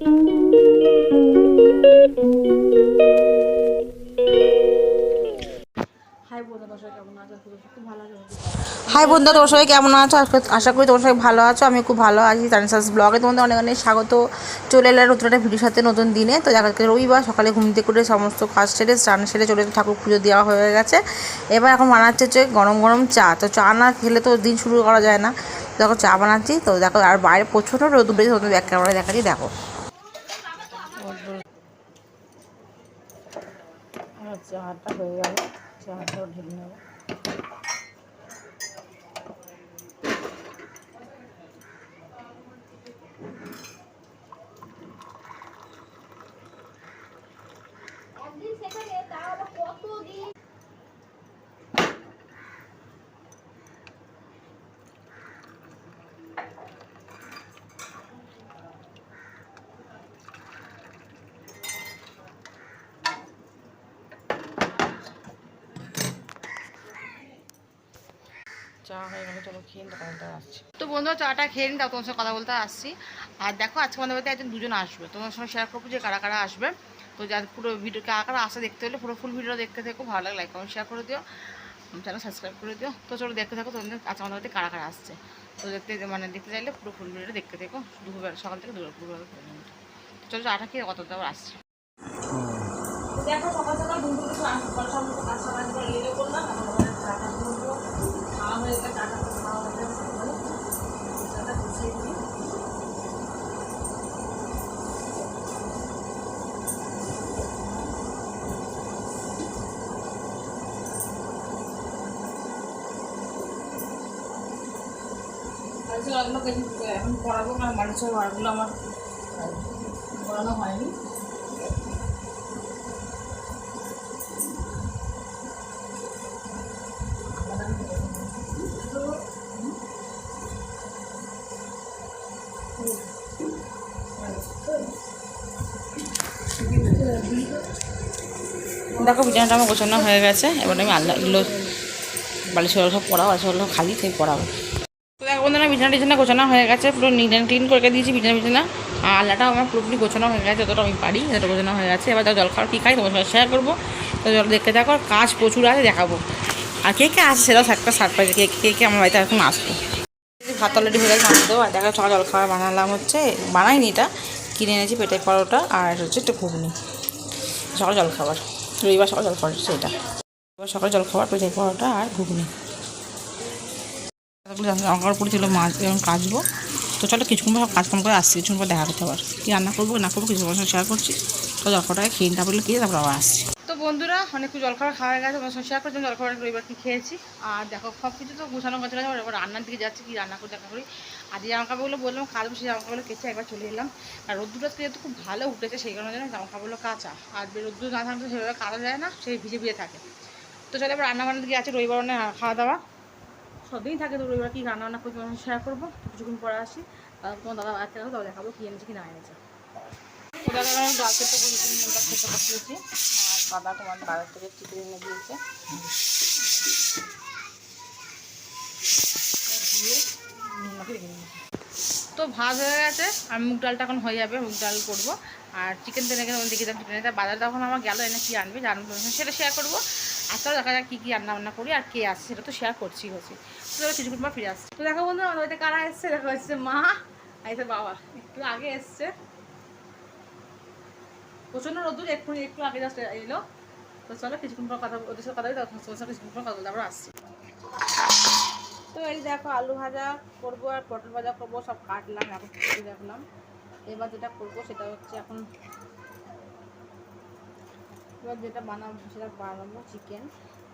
High বন্ধুরা তোমার সবাই কেমন আছো? আশা করি তোমার সবাই ভালো আছো। আমি খুব ভালো আছি তানসাস ব্লগে তোমাদের অনেক অনেক স্বাগত। চলে এলাম নতুন একটা ভিডিওর সাথে নতুন দিনে। তো আজকে রবিবার, সকালে ঘুম থেকে করে সমস্ত কাজ সেরে স্নান সেরে চলে ঠাকুর পুজো দেওয়া হয়ে গেছে। এবার এখন বানাচ্ছে হচ্ছে গরম গরম চা। তো চা না খেলে তো দিন শুরু করা যায় না। দেখো চা বানাচ্ছি। তো দেখো, আর বাইরে প্রচণ্ড রোদ উঠেছে। তোমাদের ব্যাক ক্যামেরা দেখাচ্ছি। দেখো। চাটা হয়ে গেল চাটাও ঢেলে নেব চা হয়ে গেলে চলো খেয়ে দোকানটা আসছি। তো বন্ধুরা চাটা খেয়ে নিই তাও তোমার সঙ্গে কথা বলতে আসছি। আর দেখো আজকে আমাদের বাড়িতে একজন দুজন আসবে। তোমার সঙ্গে শেয়ার করব যে কারা কারা আসবে। তো যার পুরো ভিডিও কারা কারা আসে দেখতে হলে পুরো ফুল ভিডিও দেখতে থেকো ভালো লাগে লাইক কমেন্ট শেয়ার করে দিও। চ্যানেল সাবস্ক্রাইব করে দিও। তো চলো দেখতে থাকো তোমাদের আজকে আমাদের বাড়িতে কারা কারা আসছে। তো দেখতে মানে দেখতে চাইলে পুরো ফুল ভিডিওটা দেখতে থেকো। দুপুরবেলা সকাল থেকে দুপুরবেলা পর্যন্ত তো চলো চাটা খেয়ে কত আবার আসছে। দেখো সকাল সকাল থেকে সকাল সকাল সকাল করলাম এখন পড়াবো? কারণ মানুষের ঘরগুলো আমার পড়ানো হয়নি। দেখো, বিছানাটা আমার গোছানো হয়ে গেছে। এবার আমি আল্লাহ এগুলো বালিশগুলো সব পড়াও বালিশগুলো খালি থেকে পড়াবো। বন্ধুরা বিছানা টিছানা গোছানো হয়ে গেছে, পুরো নিট অ্যান্ড ক্লিন করে দিয়েছি বিছানা বিছানা। আর আল্লাহটাও আমার পুরোপুরি গোছানো হয়ে গেছে, যতটা আমি পারি যতটা গোছানো হয়ে গেছে। এবার জল খাওয়ার কী খাই, তোমার সঙ্গে শেয়ার করব। তো জল দেখতে থাকো কাজ প্রচুর আছে, দেখাবো। আর কে কে আসছে সেটাও একটা সারপ্রাইজ কে কে কে আমার বাড়িতে এখন আসবে। ভাত অলরেডি হয়ে গেছে মাছ আর দেখা সকাল জল খাবার বানালাম হচ্ছে, বানাইনি এটা। কিনে এনেছি পেটের পরোটা আর হচ্ছে একটু ঘুগনি। সকাল জল খাবার। রবিবার সকাল জল খাবার সেটা এবার সকাল জল খাবার পেটের পরোটা আর ঘুগনি। জামা পরে ছিল মাছ এবং কাচবো। তো চলো কিছুক্ষণ পর কাজকাম করে আসছি, কিছুক্ষণ পর দেখা করতে আবার। কী রান্না করব, না করব কিছু সঙ্গে শেয়ার করছি। তো জলখাবারটাকে খেয়ে বলে খেয়ে তারপর আবার আসছি। তো বন্ধুরা, অনেক জলখাবার খাওয়া হয়ে গেছে তোমার শেয়ার করছি জলখাবার রবিবার কি খেয়েছি। আর দেখো, সব কিছু তো গোছানো গেছে এবার রান্নার দিকে যাচ্ছি, কি রান্না করে দেখা করি। যে জামা কাপড়গুলো বললাম, কাচবো, সেই জামা কাপড়গুলো কেচে একবার চলে এলাম। আর রোদ্দুর আজকে যেহেতু খুব ভালো উঠেছে, সেই কারণে যেন জামা কাপড়গুলো কাঁচা। আর রোদ্দুর না থাকলে সেভাবে কাটা যায় না, সেই ভিজে ভিজে থাকে। তো চলে এবার রান্না বান্নার দিকে আছে রবিবার অনেক খাওয়া দাওয়া। সবদিনই থাকে, তো রবিবার কি রান্না বান্না করে তোমার শেয়ার করব। কিছুক্ষণ পরে আসি তোমার দাদা বাচ্চা গেলো তাও দেখাবো কি এনেছে কি না এনেছে। দাদা আর তোমার বাজার থেকে চিকেন এনে দিয়েছে। তো ভাত হয়ে গেছে আমি মুগ ডালটা এখন হয়ে যাবে, মুগ ডাল করব। আর চিকেন তো এনেকে দেখে যাব চিকেন বাজার তখন আমার গেল, এনে কী আনবে জানব সেটা শেয়ার করব। আর তাও দেখা যাক কী কী রান্না বান্না করি আর কে আসছে সেটা তো শেয়ার করছি হচ্ছে। তো কিছুক্ষণ পর ফিরে আসছে। তো দেখো বন্ধু আমাদের কারা এসছে? দেখো এসছে মা আর বাবা। একটু আগে এসছে। প্রচণ্ড রোদ্দুর, এক্ষুনি একটু আগে জাস্ট এলো। তো চলো কিছুক্ষণ পর কথা ওদের সাথে কথা বলি, তখন তোমার সাথে কিছুক্ষণ পর কথা আবার আসছি। তো এই দেখো, আলু ভাজা করব আর পটল ভাজা করব, সব কাটলাম, এখন কেটে রাখলাম। এবার যেটা করব সেটা হচ্ছে এখন এবার যেটা বানাবো সেটা বানাবো চিকেন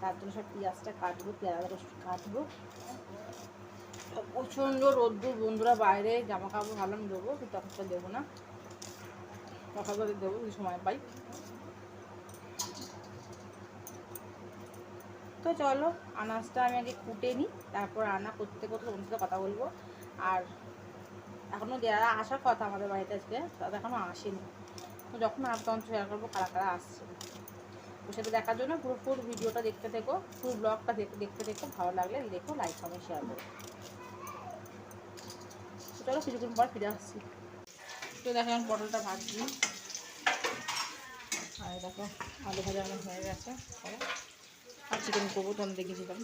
তার জন্য সব পেঁয়াজটা কাটবো, পেঁয়াজ, রসুন কাটবো। প্রচণ্ড রোদ্দুর, বন্ধুরা বাইরে জামা কাপড় ভালো দেবো, কিন্তু তখন দেবো না। সকালবেলা দেবো যদি সময় পাই। তো চলো, আনাজটা আমি আগে কুটে নিই, তারপর রান্না করতে করতে তোমার সাথে কথা বলব। আর এখনও যারা আসার কথা আমাদের বাড়িতে আজকে তারা এখনও আসেনি। তো যখন তখন শেয়ার করব, কারা কারা আসছে। সেটা দেখার জন্য পুরো ফুল ভিডিওটা দেখতে থেকো ফুল ব্লগটা দেখতে দেখতে দেখো ভালো লাগলে দেখো লাইক কমেন্ট শেয়ার করো। তো চলো কিছুক্ষণ পর ফিরে আসছি। তো দেখো এখন পটলটা ভাজছি। আর দেখো, আলু ভাজা আমার হয়ে গেছে। আর চিকেন করব তখন দেখেছিলাম।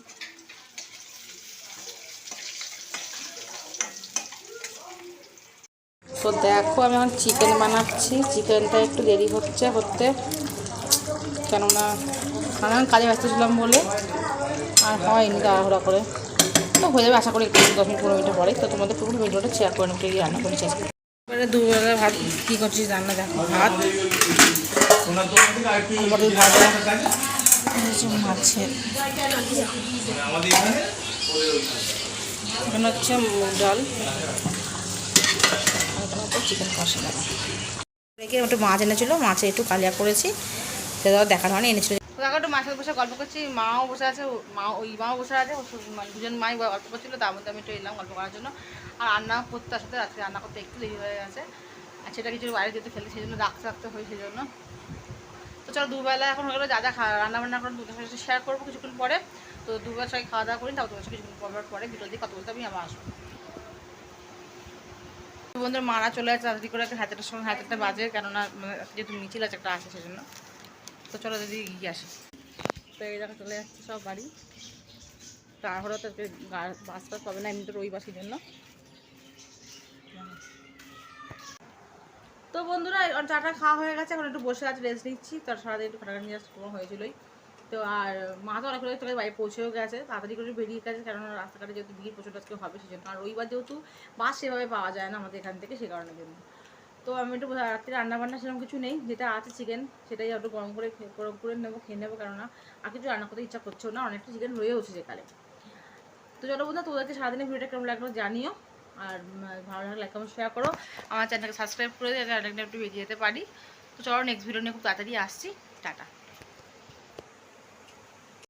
তো দেখো আমি এখন চিকেন বানাচ্ছি। চিকেনটা একটু দেরি হচ্ছে, হতে কেননা এখন কাজে ব্যস্ত ছিলাম বলে আর হয়নি তাড়াহুড়া করে। তো হয়ে যাবে আশা করি একটু দশ মিনিট পনেরো মিনিট পরে তো তোমাদের পুরো ভিডিওটা শেয়ার করে নেব রান্না করেছি আজকে। এবারে দুবেলা ভাত কী করছিস রান্না দেখো। ভাত? ভাজা হচ্ছে মাছের। এখানে হচ্ছে মুগ ডাল চিকেন কষা দেওয়া একটু মাছ এনেছিল মাছে একটু কালিয়া করেছি। সেটা দেখানো হয়নি, এনেছিল। দেখো একটু মাছের বসে গল্প করছি, মাও বসে আছে, মা, ওই মাও বসে আছে মানে দুজন মাই গল্প করছিল, তার মধ্যে আমি একটু এলাম গল্প করার জন্য। আর রান্না করতে আসতে আজকে রান্না করতে একটু দেরি হয়ে গেছে। আর সেটা কিছু বাইরে যেতে ফেলে সেই জন্য রাখতে রাখতে হয় সেই জন্য। তো চলো দুবেলা এখন হয়ে গেলো যা যা রান্না বান্না করে দুটোর সাথে শেয়ার করব কিছুক্ষণ পরে। তো দুবেলা সবাই খাওয়া দাওয়া করি তারপর তোমার সাথে কিছুক্ষণ পর পরে দুটো দিয়ে কথা বলতে আমি আবার আসব। বন্ধুরা, মারা চলে যাচ্ছে তাড়াতাড়ি করে হাতের সময় হাতেরটা বাজে, কেননা মানে যেহেতু মিছিল আছে, একটা আসে সেজন্য তো চলো যদি গিয়ে আসি। তো এই জায়গা চলে যাচ্ছে সব বাড়ি। তারপরে তো বাস টাস পাবে না এমনি তো রবিবার জন্য। তো বন্ধুরা চাটা খাওয়া হয়ে গেছে, এখন একটু বসে আছে রেস্ট নিচ্ছি। তার সারাদিন একটু খাটাখাটি নিয়ে হয়েছিলই। তো আর মা তো অনেক তোকে বাড়ি পৌঁছেও গেছে, তাড়াতাড়ি করে বেরিয়ে গেছে কারণ রাস্তাঘাটে যেহেতু ভিড় প্রচুর আজকে হবে সেই জন্য আর রবিবার যেহেতু বাস সেভাবে পাওয়া যায় না আমাদের এখান থেকে, সে কারণের জন্য। তো আমি একটু রাত্রে রান্না বান্না সেরকম কিছু নেই, যেটা আছে চিকেন সেটাই একটু গরম করে গরম করে নেব, খেয়ে নেব, কেননা আর কিছু রান্না করতে ইচ্ছা করছেও না, অনেকটা চিকেন রয়েওছে সেকালে তো চলো বন্ধু তোদেরকে সারাদিনের ভিডিওটা কেমন লাগল জানিও, আর ভালো লাগলে কেমন শেয়ার করো। আমার চ্যানেলকে সাবস্ক্রাইব করে দিয়ে যাতে একটু এগিয়ে যেতে পারি। তো চলো নেক্সট ভিডিও নিয়ে খুব তাড়াতাড়ি আসছি, টাটা।